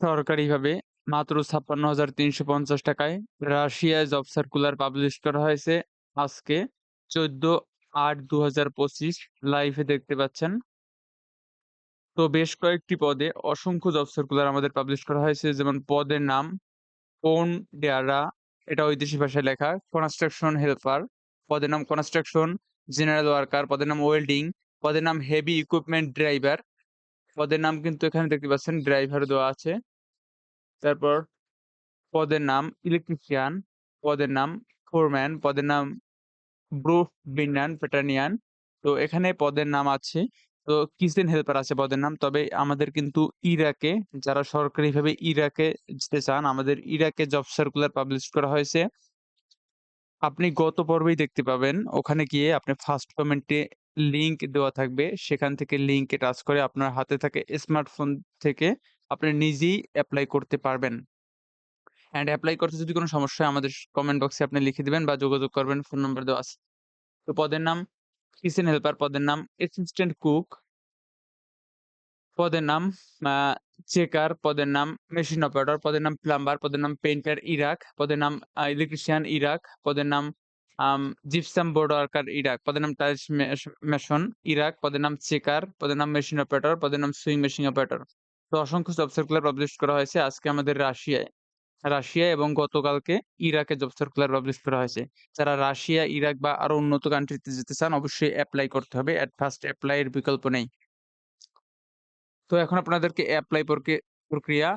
সরকারিভাবে মাত্র ৫৬,৩৫০ টাকায় রাশিয়ায় জব সার্কুলার পাবলিশ করা হয়েছে আজকে ১৪/৮/২০২৫ লাইভে দেখতে পাচ্ছেন। তো বেশ কয়েকটি পদে অসংখ্য জব সার্কুলার আমাদের পাবলিশ করা হয়েছে। যেমন পদের নাম কোন ডেয়ারা এটা ঐদেশী ভাষায় লেখা। কনস্ট্রাকশন হেল্পার, পদের নাম কনস্ট্রাকশন জেনারেল ওয়ার্কার, পদের নাম ওয়েল্ডিং, পদের নাম হেভি ইকুইপমেন্ট ড্রাইভার। পদের নাম কিন্তু এখানে দেখতে পাচ্ছেন ড্রাইভার দেওয়া আছে। তারপর পদের নাম ইলেকট্রিশিয়ান, পদের নাম ফোরম্যান, পদের নাম ব্রুফ বিন্যান পেটানিয়ান। তো এখানে পদের নাম আছে। তো কিচেন হেল্পার আছে পদের নাম। তবে আমাদের কিন্তু ইরাকে যারা সরকারিভাবে ইরাকে যেতে চান, আমাদের ইরাকে জব সার্কুলার পাবলিশ করা হয়েছে। আপনি গত পর্বেই দেখতে পাবেন। ওখানে গিয়ে আপনি ফার্স্ট কমেন্টে লিংক দেওয়া থাকবে। সেখান থেকে লিংকে টাচ করে আপনার হাতে থাকা স্মার্টফোন থেকে আপনি নিজেই অ্যাপ্লাই করতে পারবেন। অ্যান্ড অ্যাপ্লাই করতে যদি কোনো সমস্যা হয় আমাদের কমেন্ট বক্সে আপনি লিখে দিবেন বা যোগাযোগ করবেন। ফোন নম্বর দেওয়া আছে। তো পদের নাম কিচেন হেল্পার, পদের নাম অ্যাসিস্ট্যান্ট কুক। পদের নাম চেকার, পদের নাম মেশিন অপারেটর, পদের নাম প্লাম্বার, পদের নাম পেইন্টার ইরাক, পদের নাম ইলেকট্রিশিয়ান ইরাক, পদের নাম জিপসাম বোর্ড ওয়ার্কার ইরাক, পদের নাম টাইলস মেসন ইরাক, পদের নাম চেকার, পদের নাম মেশিন অপারেটর, পদের নাম সুইং মেশিন অপারেটর। তো অসংখ্য জব সার্কুলার পাবলিশ করা হয়েছে আজকে আমাদের রাশিয়ায়। রাশিয়া এবং গতকালকে ইরাকে জব সার্কুলার পাবলিশ করা হয়েছে। যারা রাশিয়া, ইরাক বা আরও উন্নত কান্ট্রিতে যেতে চান অবশ্যই এপ্লাই করতে হবে। ফার্স্ট এপ্লাই এর বিকল্প নেই। তো এখন আপনাদেরকে প্রক্রি প্রক্রিয়া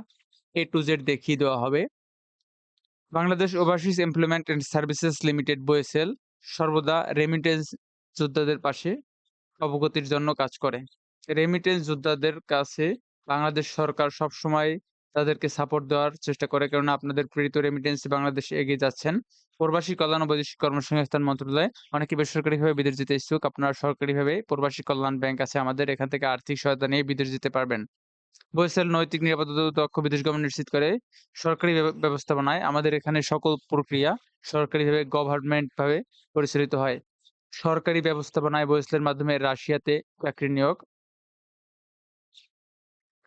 A to Z দেখিয়ে দেওয়া হবে। Bangladesh overseas employment and services limited BOESL সর্বদা রেমিটেন্স যোদ্ধাদের পাশে অবগতির জন্য কাজ করে। রেমিটেন্স যোদ্ধাদের কাছে বাংলাদেশ সরকার সবসময় তাদেরকে সাপোর্ট দেওয়ার চেষ্টা করে। কেননা আপনাদের প্রেরিত রেমিটেন্স বাংলাদেশে এগিয়ে যাচ্ছেন। প্রবাসী কল্যাণ ও বৈদেশিক কর্মসংস্থান মন্ত্রণালয় অনেকে বেসরকারিভাবে বিদেশ যেতে ইচ্ছুক। আপনারা সরকারিভাবে প্রবাসী কল্যাণ ব্যাংক আছে, আমাদের এখান থেকে আর্থিক সহায়তা নিয়ে বিদেশ যেতে পারবেন। বয়েসেল নৈতিক নিরাপত্তা দক্ষ বিদেশ গমন নিশ্চিত করে সরকারি ব্যবস্থাপনায় আমাদের এখানে সকল প্রক্রিয়া সরকারিভাবে গভর্নমেন্ট ভাবে পরিচালিত হয়। সরকারি ব্যবস্থাপনায় বয়েসেলের মাধ্যমে রাশিয়াতে চাকরি নিয়োগ।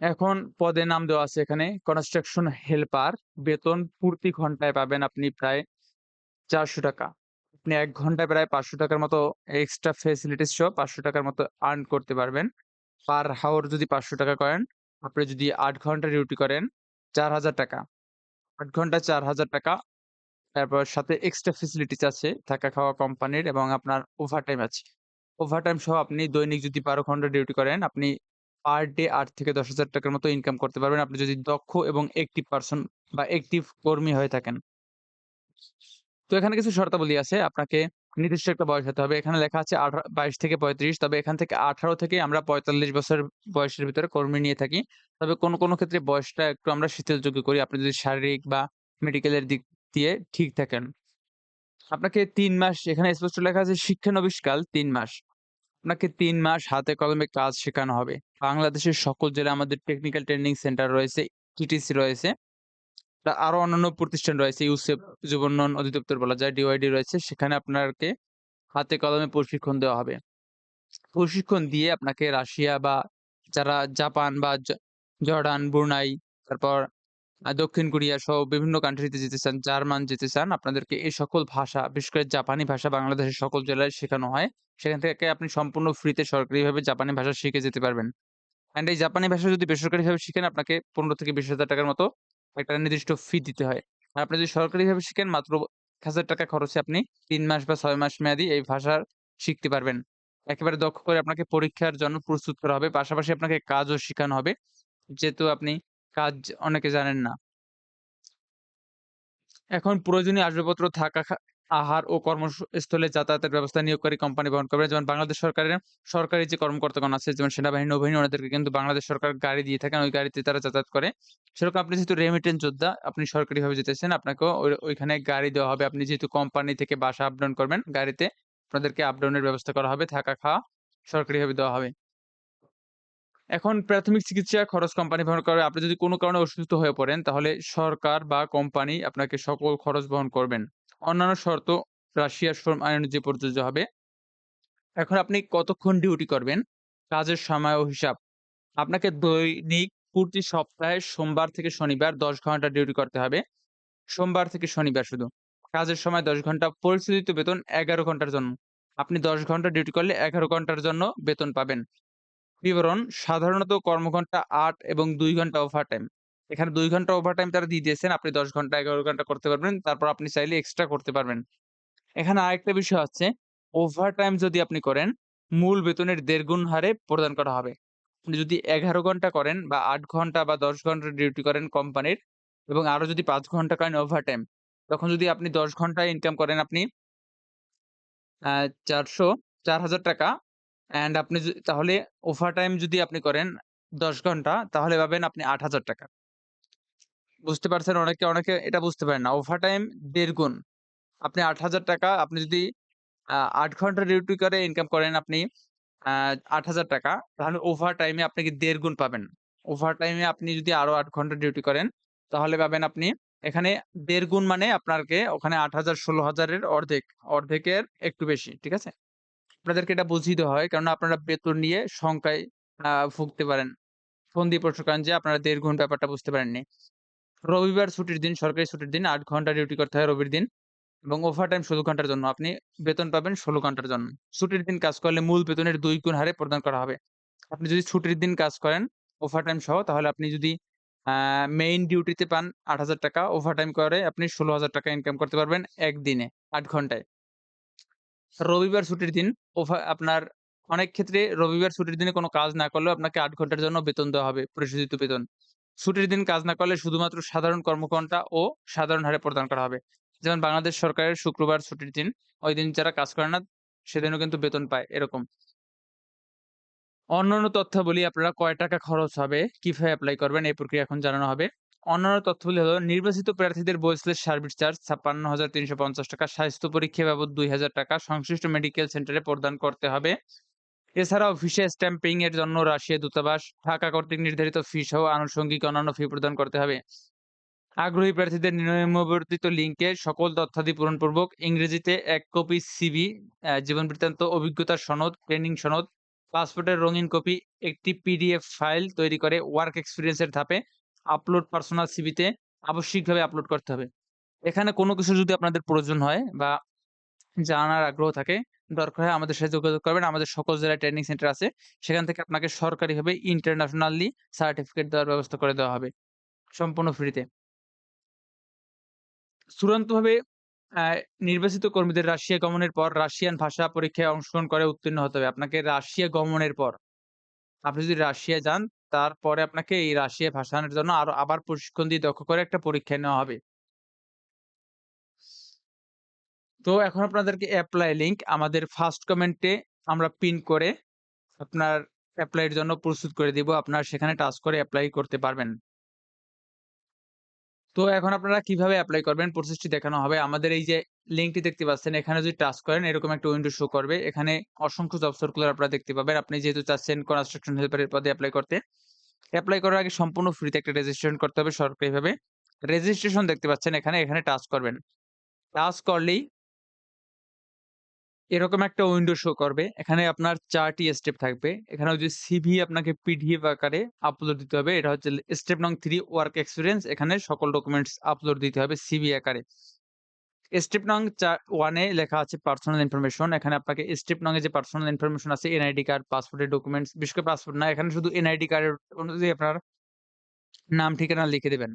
এখন পদে নাম দেওয়া আছে এখানে কনস্ট্রাকশন হেল্পার বেতন প্রতি ঘন্টায় পাবেন আপনি প্রায় ৳৪০০ আপনি এক ঘন্টায় প্রায় ৳৫০০ মতো এক্সট্রা ফেসিলিটিস সহ ৳৫০০ মতো আর্ন করতে পারবেন। পার হাওর যদি ৳৫০০ করেন, আপনি যদি আট ঘণ্টা ডিউটি করেন চার হাজার টাকা আট ঘণ্টা চার হাজার টাকা তারপর সাথে এক্সট্রা ফেসিলিটিস আছে থাকা খাওয়া কোম্পানির এবং আপনার ওভারটাইম আছে। ওভারটাইম সহ আপনি দৈনিক যদি ১২ ঘণ্টা ডিউটি করেন আপনি পার ডে আট থেকে ৳১০,০০০ মতো ইনকাম করতে পারবেন। আপনি যদি দক্ষ এবং একটিভ পার্সন বা একটিভ কর্মী হয়ে থাকেন। তো এখানে কিছু শর্তাবলী আছে। আপনাকে নির্দিষ্ট একটা বয়স হতে হবে। এখানে লেখা আছে আঠা ২২ থেকে ৩৫ তবে এখান থেকে ১৮ থেকে আমরা ৪৫ বছর বয়সের ভিতরে কর্মী নিয়ে থাকি। তবে কোনো, কোনো ক্ষেত্রে বয়সটা একটু আমরা শিথিলযোগ্য করি। আপনি যদি শারীরিক বা মেডিকেলের দিক দিয়ে ঠিক থাকেন। আপনাকে তিন মাস এখানে স্পষ্ট লেখা আছে শিক্ষানবিশকাল তিন মাস। আপনাকে তিন মাস হাতে কলমে কাজ শেখানো হবে। বাংলাদেশের সকল জেলায় আমাদের টেকনিক্যাল ট্রেনিং সেন্টার রয়েছে, টিটিসি রয়েছে। আরও অন্যান্য প্রতিষ্ঠান রয়েছে ইউসেপ যুব উন্নয়ন অধিদপ্তর বলা যায়, ডিওআইডি রয়েছে। সেখানে আপনাকে হাতে কলমে প্রশিক্ষণ দেওয়া হবে। প্রশিক্ষণ দিয়ে আপনাকে রাশিয়া বা যারা জাপান বা জর্ডান, ব্রুনাই, তারপর দক্ষিণ কোরিয়া সহ বিভিন্ন কান্ট্রিতে যেতে চান, জার্মান যেতে চান, আপনাদেরকে এই সকল ভাষা বিশেষ করে জাপানি ভাষা বাংলাদেশের সকল জেলায় শেখানো হয়। সেখান থেকে আপনি সম্পূর্ণ ফ্রিতে সরকারিভাবে জাপানি ভাষা শিখে যেতে পারবেন। অ্যান্ড এই জাপানি ভাষা যদি বেসরকারিভাবে শিখেন আপনাকে ১৫ থেকে ৳২০,০০০ মতো একটা নির্দিষ্ট ফি দিতে হয়। আর আপনি যদি সরকারিভাবে শিখেন মাত্র ৳১,০০০ খরচে আপনি তিন মাস বা ছয় মাস মেয়াদি এই ভাষা শিখতে পারবেন। একেবারে দক্ষ করে আপনাকে পরীক্ষার জন্য প্রস্তুত করা হবে। পাশাপাশি আপনাকে কাজও শেখানো হবে। যেহেতু আপনি কাজ অনেকে জানেন না। এখন প্রয়োজনীয় আসবাবপত্র থাকা আহার ও কর্মস্থলে যাতায়াতের ব্যবস্থা নিয়োগকারী কোম্পানি বহন করবে। যেমন বাংলাদেশ সরকারের সরকারি যে কর্মকর্তাগণ আছে যেমন সেনাবাহিনী, নৌবাহিনী ওনাদেরকে কিন্তু বাংলাদেশ সরকার গাড়ি দিয়ে থাকেন। ওই গাড়িতে তারা যাতায়াত করে। সেরকম আপনি যেহেতু রেমিটেন্স যোদ্ধা, আপনি সরকারিভাবে যেতেছেন, আপনাকেও ওইখানে গাড়ি দেওয়া হবে। আপনি যেহেতু কোম্পানি থেকে বাসা আপ-ডাউন করবেন, গাড়িতে আপনাদেরকে আপ-ডাউনের ব্যবস্থা করা হবে। থাকা খাওয়া সরকারিভাবে দেওয়া হবে। এখন প্রাথমিক চিকিৎসা খরচ কোম্পানি বহন করে। আপনি যদি কোনো কারণে অসুস্থ হয়ে পড়েন তাহলে সরকার বা কোম্পানি আপনাকে সকল খরচ বহন করবেন। অন্যান্য শর্ত রাশিয়ার শ্রম আইন অনুযায়ী প্রযোজ্য হবে। এখন আপনি কতক্ষণ ডিউটি করবেন, কাজের সময় ও হিসাব। আপনাকে দৈনিক প্রতি সপ্তাহে সোমবার থেকে শনিবার ১০ ঘণ্টা ডিউটি করতে হবে। সোমবার থেকে শনিবার শুধু। কাজের সময় ১০ ঘণ্টা, পরিশোধিত বেতন ১১ ঘণ্টার জন্য। আপনি ১০ ঘণ্টা ডিউটি করলে ১১ ঘণ্টার জন্য বেতন পাবেন। বিবরণ সাধারণত কর্মঘন্টা আট এবং দুই ঘণ্টা ওভারটাইম। এখানে দুই ঘণ্টা ওভারটাইম তারা দিয়ে দিয়েছেন। আপনি ১০ ঘণ্টা ১১ ঘণ্টা করতে পারবেন। তারপর আপনি চাইলে এক্সট্রা করতে পারবেন। এখানে আরেকটা বিষয় আছে, ওভারটাইম যদি আপনি করেন, মূল বেতনের দেড় গুণ হারে প্রদান করা হবে। আপনি যদি ১১ ঘণ্টা করেন বা আট ঘণ্টা বা ১০ ঘণ্টা ডিউটি করেন কোম্পানির এবং আরও যদি পাঁচ ঘণ্টা করেন ওভারটাইম, তখন যদি আপনি ১০ ঘণ্টা ইনকাম করেন আপনি চারশো চার হাজার টাকা অ্যান্ড আপনি তাহলে ওভারটাইম যদি আপনি করেন ১০ ঘণ্টা তাহলে পাবেন আপনি ৳৮,০০০ বুঝতে পারছেন? অনেকে, অনেকে এটা বুঝতে পারেন না। ওভার টাইম দেড় গুণ। আপনি ৳৮,০০০ আপনি যদি আট ঘণ্টা ডিউটি করে ইনকাম করেন আপনি আট হাজার টাকা তাহলে ওভারটাইমে আপনি কি দেড় গুণ পাবেন। ওভারটাইমে আপনি যদি আরও আট ঘণ্টা ডিউটি করেন তাহলে পাবেন আপনি এখানে দেড় গুণ মানে আপনাকে ওখানে আট হাজার ষোলো হাজারের অর্ধেক, অর্ধেকের একটু বেশি। ঠিক আছে? আপনাদেরকে এটা বুঝিয়ে দেওয়া হয় কারণ আপনারা বেতন নিয়ে শঙ্কায় ভুগতে পারেন। ফোন দিয়ে প্রশ্ন করেন যে আপনারা দেড় গুণ ব্যাপারটা বুঝতে পারেননি। রবিবার ছুটির দিন, সরকারি ছুটির দিন আট ঘণ্টা ডিউটি করতে হয় রবির দিন এবং ওভারটাইম ১৬ ঘণ্টার জন্য। আপনি বেতন পাবেন ১৬ ঘণ্টার জন্য। ছুটির দিন কাজ করলে মূল বেতনের দুই গুণ হারে প্রদান করা হবে। আপনি যদি ছুটির দিন কাজ করেন ওভারটাইম সহ তাহলে আপনি যদি মেইন ডিউটিতে পান ৳৮,০০০ ওভারটাইম করে আপনি ৳১৬,০০০ ইনকাম করতে পারবেন একদিনে আট ঘন্টায়। রবিবার ছুটির দিন ওভার আপনার অনেক ক্ষেত্রে রবিবার ছুটির দিনে কোনো কাজ না করলেও আপনাকে আট ঘণ্টার জন্য বেতন দেওয়া হবে, পরিশোধিত বেতন। ছুটির দিন কাজ না করলে শুধুমাত্র সাধারণ কর্মঘণ্টা ও সাধারণ হারে প্রদান করা হবে। যেমন বাংলাদেশ সরকারের শুক্রবার ছুটির দিন, ওইদিন যারা কাজ করে না সেদিনও কিন্তু বেতন পায় এরকম। অন্যান্য তথ্যাবলী আপনারা কয় টাকা খরচ হবে, কীভাবে অ্যাপ্লাই করবেন এই প্রক্রিয়া এখন জানানো হবে। অন্যান্য তথ্যগুলি হলো নির্বাচিত প্রার্থীদের বৈশ্লেষ সার্ভিস চার্জ ৳৫৬,৩৫০ স্বাস্থ্য পরীক্ষা বাবদ ৳২,০০০ সংশ্লিষ্ট মেডিকেল সেন্টারে প্রদান করতে হবে। এছাড়াও ভিসা স্ট্যাম্পিং এর জন্য রাশিয়া দূতাবাস, ঢাকা কর্তৃক নির্ধারিত ফি সহ আনুষঙ্গিক অন্যান্য ফি প্রদান করতে হবে। আগ্রহী প্রার্থীদের নিম্নবর্তিত লিঙ্কে সকল তথ্যাদি পূরণপূর্বক ইংরেজিতে এক কপি আ জীবন বৃত্তান্ত, অভিজ্ঞতার সনদ, ট্রেনিং সনদ, পাসপোর্টের রঙিন কপি, একটি পিডিএফ ফাইল তৈরি করে ওয়ার্ক এক্সপেরিয়েন্স এর ধাপে আপলোড পার্সোনাল সিভিতে আবশ্যিকভাবে আপলোড করতে হবে। এখানে কোনো কিছু যদি আপনাদের প্রয়োজন হয় বা জানার আগ্রহ থাকে, দরকার হয় আমাদের সাথে যোগাযোগ করবেন। আমাদের সকল জেলায় ট্রেনিং সেন্টার আছে। সেখান থেকে আপনাকে সরকারিভাবে ইন্টারন্যাশনালি সার্টিফিকেট দেওয়ার ব্যবস্থা করে দেওয়া হবে। সম্পূর্ণ ফ্রিতে। চূড়ান্তভাবে নির্বাচিত কর্মীদের রাশিয়া গমনের পর রাশিয়ান ভাষা পরীক্ষায় অংশগ্রহণ করে উত্তীর্ণ হতে হবে। আপনাকে রাশিয়া গমনের পর। আপনি যদি রাশিয়া যান, তারপরে আপনাকে এই রাশিয়া ভাষার জন্য আরও আবার প্রশিক্ষণ দিয়ে দক্ষ করে একটা পরীক্ষা নেওয়া হবে। তো এখন আপনাদেরকে অ্যাপ্লাই লিংক আমাদের ফার্স্ট কমেন্টে আমরা পিন করে আপনার এপ্লাই এর জন্য প্রস্তুত করে দিব। আপনারা সেখানে টাচ করে অ্যাপ্লাই করতে পারবেন। তো এখন আপনারা কীভাবে অ্যাপ্লাই করবেন প্রসেসটি দেখানো হবে। আমাদের এই যে লিঙ্কটি দেখতে পাচ্ছেন এখানে যদি টাচ করেন এরকম একটা উইন্ডো শো করবে। এখানে অসংখ্য জব সার্কুলার আপনারা দেখতে পাবেন। আপনি যেহেতু চাচ্ছেন কনস্ট্রাকশন হেল্পার এর পদে অ্যাপ্লাই করতে। অ্যাপ্লাই করার আগে সম্পূর্ণ ফ্রিতে একটা রেজিস্ট্রেশন করতে হবে সরকারিভাবে। রেজিস্ট্রেশন দেখতে পাচ্ছেন এখানে, এখানে টাচ করবেন। টাচ করলেই এরকম একটা উইন্ডো শো করবে। এখানে আপনার চারটি স্টেপ থাকবে। এখানে যে সিভি আপনাকে পিডিএফ আকারে আপলোড দিতে হবে। এটা হচ্ছে স্টেপ নং থ্রি ওয়ার্ক এক্সপেরিয়েন্স এখানে সকল ডকুমেন্টস আপলোড দিতে হবে সিভি আকারে। স্টেপ নং চা 1 এ লেখা আছে পার্সোনাল ইনফরমেশন। এখানে আপনাকে স্টেপ নং এ যে পার্সোনাল ইনফরমেশন আছে এনআইডি কার্ড, পাসপোর্টের ডকুমেন্টস, বিশেষ করে পাসপোর্ট না এখানে শুধু এনআইডি কার্ডের অনুযায়ী আপনার নাম ঠিকানা লিখে দেবেন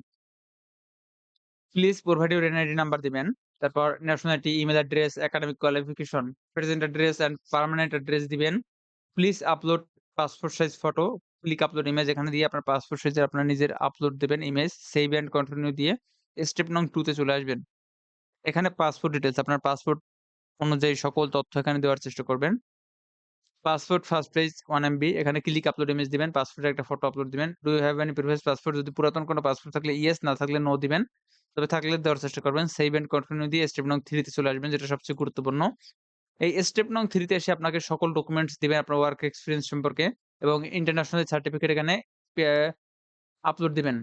please provide your NID number দিবেন। তারপর nationality, email address, academic qualification, present address and permanent address দিবেন। Please upload passport size photo, click upload image এখানে দিয়ে আপনার পাসপোর্ট সাইজের আপনার নিজের আপলোড দিবেন ইমেজ, সেভ অ্যান্ড কন্টিনিউ দিয়ে স্টেপ নং 2 তে চলে আসবেন। এখানে পাসপোর্ট ডিটেলস আপনার পাসপোর্ট অনুযায়ী সকল তথ্য এখানে দেওয়ার চেষ্টা করবেন। পাসপোর্ট ফার্স্ট পেজ 1 এমবি এখানে ক্লিক আপলোড ইমেজ দিবেন। পাসপোর্টের একটা ফটো আপলোড দিবেন। Do have any previous passport যদি পুরাতন কোনো পাসপোর্ট থাকলে ইয়েস না থাকলে নো দিবেন। তবে থাকলে দেওয়ার চেষ্টা করবেন। সেভ অ্যান্ড কন্টিনিউ দিয়ে স্টেপ নং 3 তে চলে আসবেন যেটা সবচেয়ে গুরুত্বপূর্ণ। এই স্টেপ নং 3 তে এসে আপনাকে সকল ডকুমেন্টস দিবেন আপনার ওয়ার্ক এক্সপিরিয়েন্স সম্পর্কে এবং ইন্টারন্যাশনাল সার্টিফিকেট এখানে আপলোড দিবেন।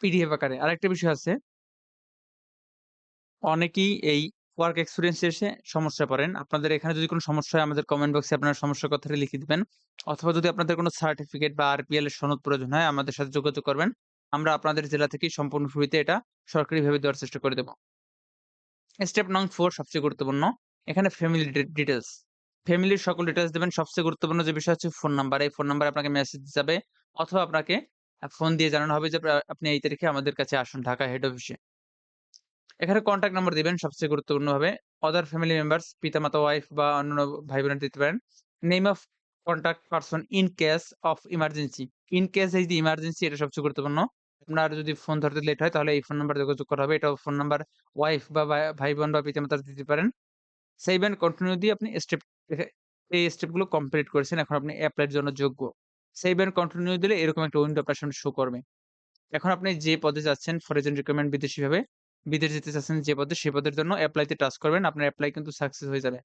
পিডিএফ আকারে। আরেকটা বিষয় আছে অনেকেই এই ওয়ার্ক এক্সপেরিয়েন্স এসে সমস্যায় পড়েন, আপনাদের এখানে যদি কোনো সমস্যা হয় আমাদের কমেন্ট বক্সে আপনার সমস্যার কথাটা লিখে দিবেন। অথবা যদি আপনাদের কোনো সার্টিফিকেট বা আরপিএল এর সনদ প্রয়োজন হয় আমাদের সাথে যোগাযোগ করবেন। আমরা আপনাদের জেলা থেকে সম্পূর্ণ ফ্রিতে এটা সরকারিভাবে দেওয়ার চেষ্টা করে দেব। স্টেপ নং ফোর সবচেয়ে গুরুত্বপূর্ণ। এখানে ফ্যামিলি ডিটেলস ফ্যামিলির সকল ডিটেলস দিবেন। সবচেয়ে গুরুত্বপূর্ণ যে বিষয় হচ্ছে ফোন নাম্বার। এই ফোন নাম্বারে আপনাকে মেসেজ যাবে অথবা আপনাকে ফোন দিয়ে জানানো হবে যে আপনি এই তারিখে আমাদের কাছে আসুন ঢাকা হেড অফিসে। এখানে কনট্যাক্ট নাম্বার দিবেন সবচেয়ে গুরুত্বপূর্ণভাবে। অদার ফ্যামিলি মেম্বারস পিতামাতা, ওয়াইফ বা অন্যান্য ভাই-বোনের দিতে পারেন। Name of contact person in case of emergency. In case এই যে ইমার্জেন্সি এটা সবচেয়ে গুরুত্বপূর্ণ। আপনার যদি ফোন ধরতে লেট হয় তাহলে এই ফোন নাম্বারে যোগাযোগ করা হবে। এটাও ফোন নাম্বার ওয়াইফ বা ভাই ভাই-বোন বা পিতামাতার দিতে পারেন। সেভ এন্ড কন্টিনিউ দিয়ে আপনি স্টেপ এই স্টেপগুলো কমপ্লিট করেছেন। এখন আপনি এপ্লাই এর জন্য যোগ্য। সেভ এন্ড কন্টিনিউ দিলে এরকম একটা উইন্ডো আপনার সামনে শো করবে। এখন আপনি যে পদে যাচ্ছেন ফর এজেন্ট রিক্রুটমেন্ট বিদেশিভাবে, বিদেশ যেতে চাচ্ছেন যে পদে সে পদের জন্য এপ্লাই তে টাচ করবেন। আপনার অ্যাপ্লাই কিন্তু সাকসেস হয়ে যাবে।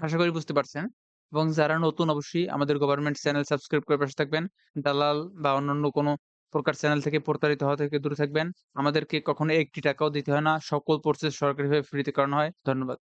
আশা করি বুঝতে পারছেন। এবং যারা নতুন অবশ্যই আমাদের গভর্নমেন্ট চ্যানেল সাবস্ক্রাইব করে পাশে থাকবেন। দালাল বা অন্যান্য কোনো প্রকার চ্যানেল থেকে প্রতারিত হওয়া থেকে দূরে থাকবেন। আমাদেরকে কখনো একটি টাকাও দিতে হয় না। সকল প্রসেস সরকারিভাবে ফ্রিতে করানো হয়। ধন্যবাদ।